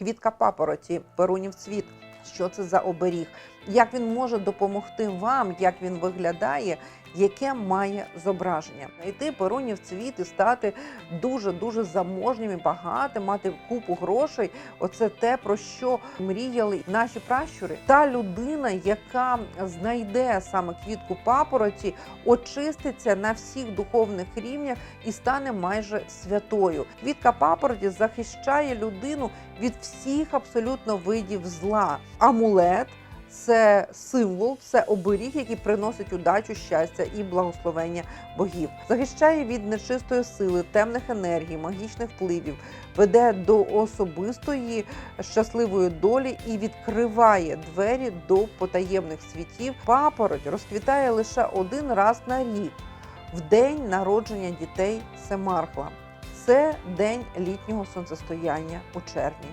Квітка папороті, перунів цвіт. Що це за оберіг? Як він може допомогти вам, як він виглядає, яке має зображення? Знайти перунів цвіт і стати дуже дуже заможнім і багатим, мати купу грошей. Оце те, про що мріяли наші пращури. Та людина, яка знайде саме квітку папороті, очиститься на всіх духовних рівнях і стане майже святою. Квітка папороті захищає людину від всіх абсолютно видів зла. Амулет. Це символ, це оберіг, який приносить удачу, щастя і благословення богів. Захищає від нечистої сили, темних енергій, магічних впливів, веде до особистої щасливої долі і відкриває двері до потаємних світів. Папороть розквітає лише один раз на рік, в день народження дітей Семаркла. Це день літнього сонцестояння у червні.